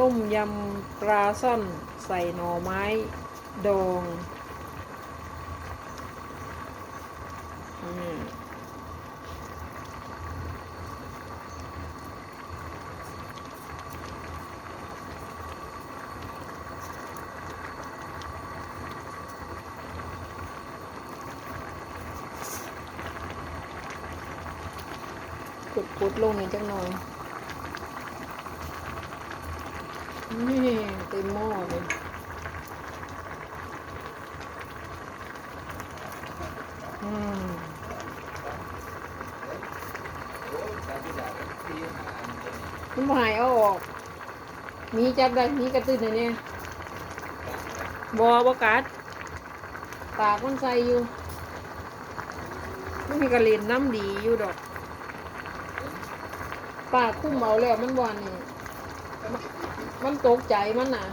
ต้มยำปลาซ่อนใส่หน่อไม้ดองอืมกดกดลงนี่จังหน่อย นี่เต็มหม้อเลยอืมมันหายเอาออก มีจับได้ มีกระตุ้นอันเนี่ยบอบกัด ปากมันใสอยู่มันมีกระเรียนน้ำดีอยู่ดอก ปากคุ้มเอาแล้วมันบอนนี่ มันตกใจมันน่ะ